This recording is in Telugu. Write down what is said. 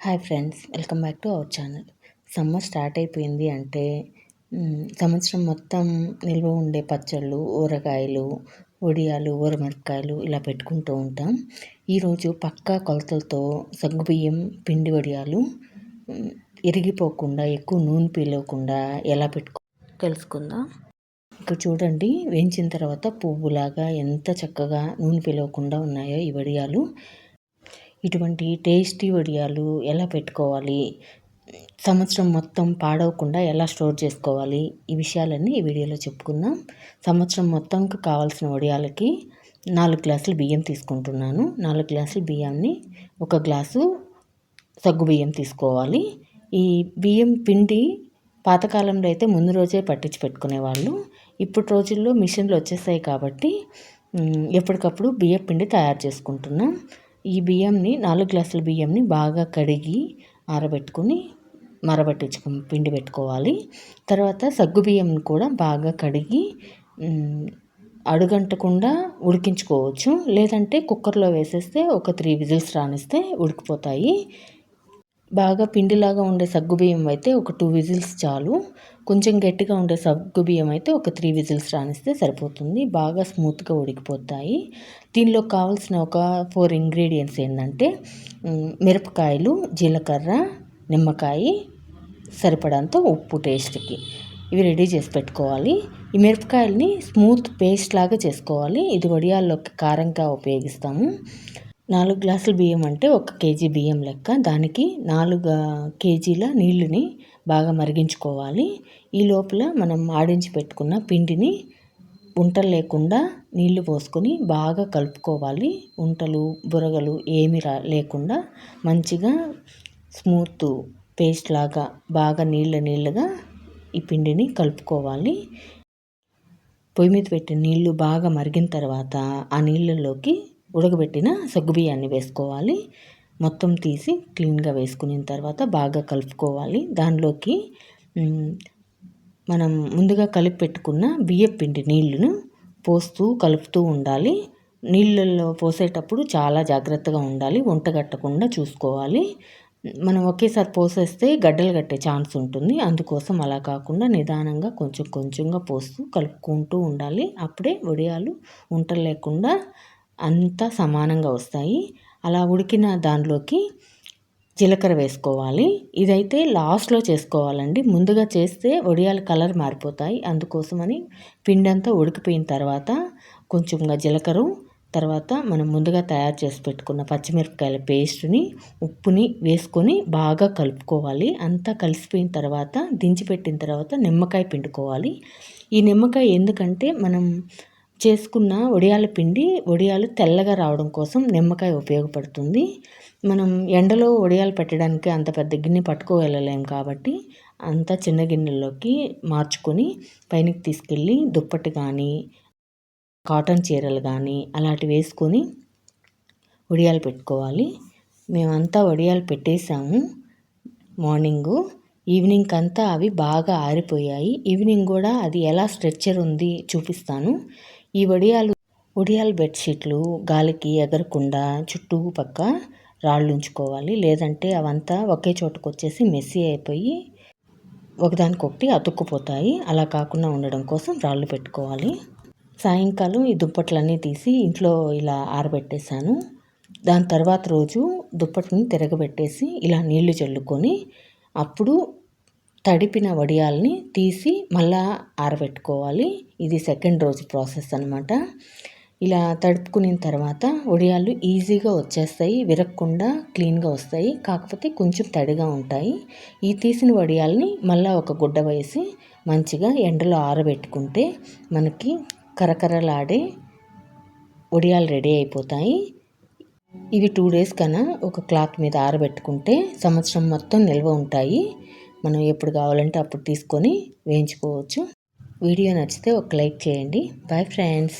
Hi friends welcome back to our channel summer start అయిపోయింది అంటే సంవత్సరం మొత్తం నిల్వ ఉండే పచ్చళ్ళు ఊరగాయలు వడియాలు ఊరమిరపకాయలు ఇలా పెట్టుకుంటూ ఉంటాం. ఈరోజు పక్కా కొలతలతో సగ్గుబియ్యం పిండి వడియాలు ఇరిగిపోకుండా ఎక్కువ నూనె పీలవకుండా ఎలా పెట్టుకో తెలుసుకుందాం ఇక్కడ చూడండి వేయించిన తర్వాత పువ్వులాగా ఎంత చక్కగా నూనె పిలవకుండా ఉన్నాయో ఈ వడియాలు. ఇటువంటి టేస్టీ వడియాలు ఎలా పెట్టుకోవాలి? సంవత్సరం మొత్తం పాడవకుండా ఎలా స్టోర్ చేసుకోవాలి? ఈ విషయాలన్నీ ఈ వీడియోలో చెప్పుకుందాం. సంవత్సరం మొత్తంకి కావాల్సిన వడియాలకి నాలుగు గ్లాసులు బియ్యం తీసుకుంటున్నాను. నాలుగు గ్లాసులు బియ్యాన్ని ఒక గ్లాసు సగ్గు బియ్యం తీసుకోవాలి. ఈ బియ్యం పిండి పాతకాలంలో అయితే ముందు రోజే పట్టించి పెట్టుకునేవాళ్ళు. ఇప్పుడు రోజుల్లో మిషన్లు వచ్చేసాయి కాబట్టి ఎప్పటికప్పుడు బియ్యం పిండి తయారు చేసుకుంటున్నాం. ఈ బియ్యంని నాలుగు గ్లాసుల బియ్యంని బాగా కడిగి ఆరబెట్టుకుని మరబట్టించుకు పిండి పెట్టుకోవాలి. తర్వాత సగ్గు బియ్యం కూడా బాగా కడిగి అడుగంటకుండా ఉడికించుకోవచ్చు. లేదంటే కుక్కర్లో వేసేస్తే ఒక త్రీ విజిల్స్ రానిస్తే ఉడికిపోతాయి. బాగా పిండిలాగా ఉండే సగ్గుబియ్యం అయితే ఒక టూ విజిల్స్ చాలు. కొంచెం గట్టిగా ఉండే సగ్గు బియ్యం అయితే ఒక త్రీ విజిల్స్ రానిస్తే సరిపోతుంది. బాగా స్మూత్గా ఉడికిపోతాయి. దీనిలో కావాల్సిన ఒక ఫోర్ ఇంగ్రీడియంట్స్ ఏంటంటే మిరపకాయలు జీలకర్ర నిమ్మకాయ సరిపడంత ఉప్పు టేస్ట్కి. ఇవి రెడీ చేసి పెట్టుకోవాలి. ఈ మిరపకాయలని స్మూత్ పేస్ట్ లాగా చేసుకోవాలి. ఇది వడియాల్లోకి కారంగా ఉపయోగిస్తాము. నాలుగు గ్లాసులు బియ్యం అంటే ఒక కేజీ బియ్యం లెక్క. దానికి నాలుగు కేజీల నీళ్ళని బాగా మరిగించుకోవాలి. ఈ లోపల మనం ఆడించి పెట్టుకున్న పిండిని ఉంటలు లేకుండా నీళ్ళు పోసుకొని బాగా కలుపుకోవాలి. ఉంటలు బురగలు ఏమి రా లేకుండా మంచిగా స్మూత్ పేస్ట్ లాగా బాగా నీళ్ళ నీళ్ళగా ఈ పిండిని కలుపుకోవాలి. పొయ్యి మీద పెట్టిన నీళ్ళు బాగా మరిగిన తర్వాత ఆ నీళ్ళలోకి ఉడకబెట్టిన సగ్గుబియ్యాన్ని వేసుకోవాలి. మొత్తం తీసి క్లీన్గా వేసుకున్న తర్వాత బాగా కలుపుకోవాలి. దానిలోకి మనం ముందుగా కలిపి పెట్టుకున్న బియ్యం పిండి నీళ్ళను పోస్తూ కలుపుతూ ఉండాలి. నీళ్ళల్లో పోసేటప్పుడు చాలా జాగ్రత్తగా ఉండాలి. వంటగట్టకుండా చూసుకోవాలి. మనం ఒకేసారి పోసేస్తే గడ్డలు కట్టే ఛాన్స్ ఉంటుంది. అందుకోసం అలా కాకుండా నిదానంగా కొంచెం కొంచెంగా పోస్తూ కలుపుకుంటూ ఉండాలి. అప్పుడే వడియాలు వంటలు లేకుండా అంతా సమానంగా వస్తాయి. అలా ఉడికిన దానిలోకి జీలకర్ర వేసుకోవాలి. ఇదైతే లాస్ట్లో చేసుకోవాలండి. ముందుగా చేస్తే వడియాల కలర్ మారిపోతాయి. అందుకోసమని పిండంతా ఉడికిపోయిన తర్వాత కొంచెంగా జీలకర్ర తర్వాత మనం ముందుగా తయారు చేసి పెట్టుకున్న పచ్చిమిరపకాయల పేస్ట్ని ఉప్పుని వేసుకొని బాగా కలుపుకోవాలి. అంతా కలిసిపోయిన తర్వాత దించిపెట్టిన తర్వాత నిమ్మకాయ పిండుకోవాలి. ఈ నిమ్మకాయ ఎందుకంటే మనం చేసుకున్న వడియాల పిండి వడియాలు తెల్లగా రావడం కోసం నిమ్మకాయ ఉపయోగపడుతుంది. మనం ఎండలో వడియాలు పెట్టడానికి అంత పెద్ద గిన్నె పట్టుకో కాబట్టి అంత చిన్న గిన్నెల్లోకి మార్చుకొని పైనకి తీసుకెళ్ళి దుప్పటి కానీ కాటన్ చీరలు కానీ అలాంటివి వేసుకొని వడియాలు పెట్టుకోవాలి. మేమంతా వడియాలు పెట్టేసాము మార్నింగు ఈవినింగ్ అంతా అవి బాగా ఆరిపోయాయి. ఈవినింగ్ కూడా అది ఎలా స్ట్రెచ్చర్ ఉంది చూపిస్తాను. ఈ వడియాలు వడియాల బెడ్షీట్లు గాలికి ఎగరకుండా చుట్టూ పక్క రాళ్ళు ఉంచుకోవాలి. లేదంటే అవంతా ఒకే చోటుకు వచ్చేసి మెస్సీ అయిపోయి ఒకదానికొకటి అతుక్కుపోతాయి. అలా కాకుండా ఉండడం కోసం రాళ్ళు పెట్టుకోవాలి. సాయంకాలం ఈ దుప్పట్లన్నీ తీసి ఇంట్లో ఇలా ఆరబెట్టేశాను. దాని తర్వాత రోజు దుప్పటిని తిరగబెట్టేసి ఇలా నీళ్ళు చల్లుకొని అప్పుడు తడిపిన వడియాల్ని తీసి మళ్ళా ఆరబెట్టుకోవాలి. ఇది సెకండ్ రోజు ప్రాసెస్ అనమాట ఇలా తడుపుకున్న తర్వాత వడియాలు ఈజీగా వచ్చేస్తాయి విరగకుండా క్లీన్గా వస్తాయి. కాకపోతే కొంచెం తడిగా ఉంటాయి. ఈ తీసిన వడియాల్ని మళ్ళీ ఒక గుడ్డ వేసి మంచిగా ఎండలో ఆరబెట్టుకుంటే మనకి కరకరలాడే వడియాలు రెడీ అయిపోతాయి. ఇవి టూ డేస్ కన్నా ఒక క్లాత్ మీద ఆరబెట్టుకుంటే సంవత్సరం మొత్తం నిల్వ ఉంటాయి. మనం ఎప్పుడు కావాలంటే అప్పుడు తీసుకొని వేయించుకోవచ్చు. వీడియో నచ్చితే ఒక లైక్ చేయండి. Bye friends